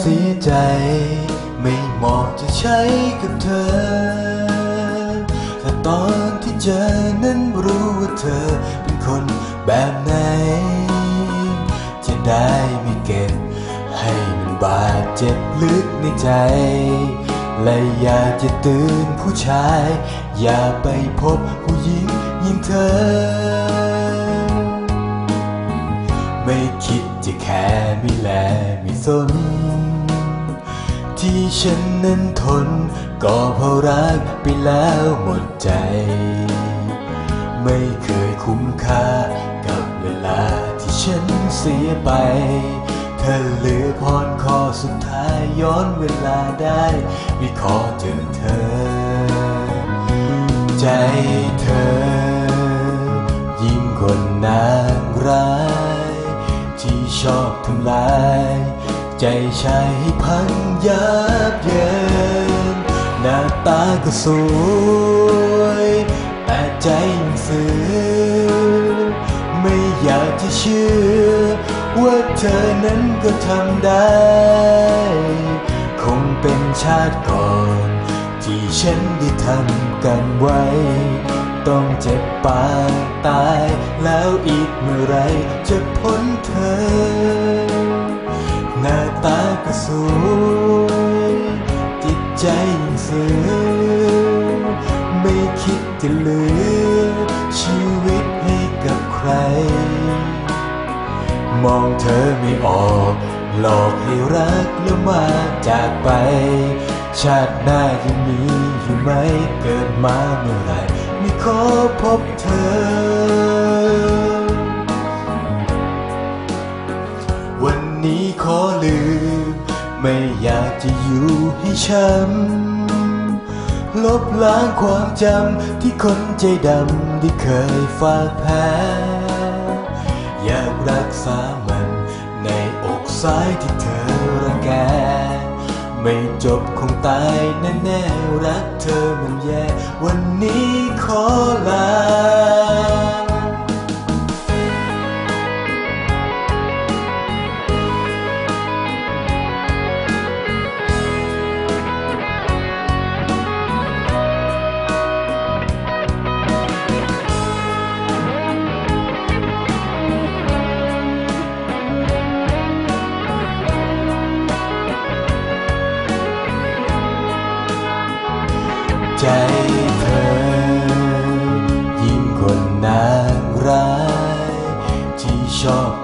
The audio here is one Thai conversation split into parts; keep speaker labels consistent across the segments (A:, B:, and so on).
A: เสียใจ ไม่เหมาะจะใช้กับเธอ แต่ตอนที่เจอนั้นรู้ว่าเธอเป็นคนแบบไหน จะได้ไม่เก็บ ให้มันบาดเจ็บลึกในใจ และอยากจะตือนผู้ชาย อย่าไปพบผู้หญิงยิ่งเธอ ไม่คิด จะแค่ไม่แลไม่สน ที่ฉันนั้นทน ก็เพราะรักไปแล้วหมดใจ ไม่เคยคุ้มค่ากับเวลาที่ฉันเสียไปเธอเหลือพรขอสุดท้ายย้อนเวลาได้ไม่ขอเจอเธอ ใจเธอ ยิ่งกว่านางร้า ชอบทำลาย ใจชายให้พังยับเยินหน้าตาก็สวย แต่ใจยังสื่อไม่อยากจะเชื่อ ว่าเธอนั้นก็ทำได้ คงเป็นชาติก่อน ที่ฉันได้ทำกันไว้ ต้องเจ็บปางตาย แล้วอีกเมื่อไรจะพ้นเธอ หน้าตาก็สวยจิตใจยังสื่อไม่คิดจะเหลือชีวิตให้กับใคร มองเธอไม่ออกหลอกให้รักแล้วมาจากไป ชาติหน้ายังมีอยู่ไหมเกิดมาเมื่อไร อยู่ให้ช้ำลบล้างความจำที่คนใจดำที่เคยฝากแพ้อยากรักษามันในอกซ้ายที่เธอรังแก ไม่จบคงตายแน่แน่ๆรักเธอมันแย่ วันนี้ขอ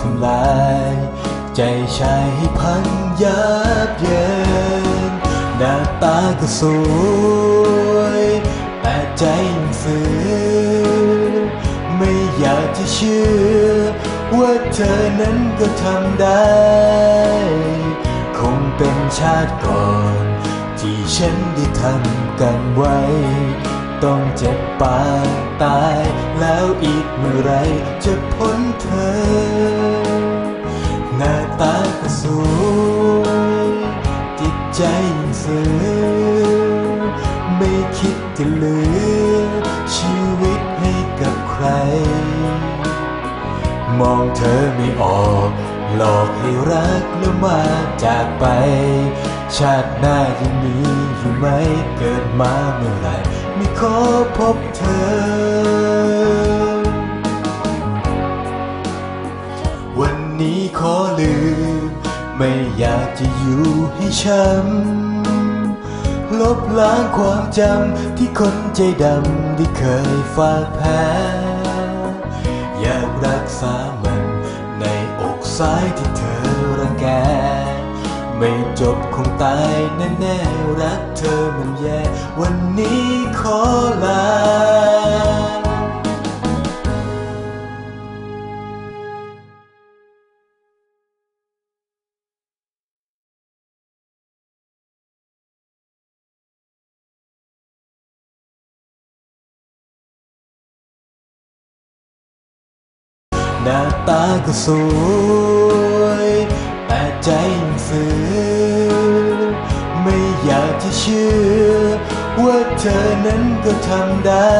A: ทำลาย ใจชายให้พังยับเยินหน้าตาก็สวย แต่ใจยังสื่อไม่อยากจะเชื่อ ว่าเธอนั้นก็ทำได้ คงเป็นชาติก่อน ที่ฉันได้ทำกันไว้ต้องเจ็บปางตาย แล้วอีกเมื่อไรจะพ้นเธอ ไม่คิดจะเหลือ ชีวิตให้กับใคร มองเธอไม่ออก หลอกให้รักแล้วมาจากไป ชาติหน้ายังมีอยู่ไหมเกิดมาเมื่อไหรไม่ขอพบเธอ วันนี้ขอลืม ไม่อยากจะอยู่ให้ช้ำ ลบล้างความจำที่คนใจดำที่เคยฝากแพ้อยากรักษามันในอกซ้ายที่เธอรังแก ไม่จบคงตายแน่แน่ๆรักเธอมันแย่ วันนี้ขอลา หน้าตาก็สวย แต่ใจยังซึ้งไม่อยากจะเชื่อ ว่าเธอนั้นก็ทำได้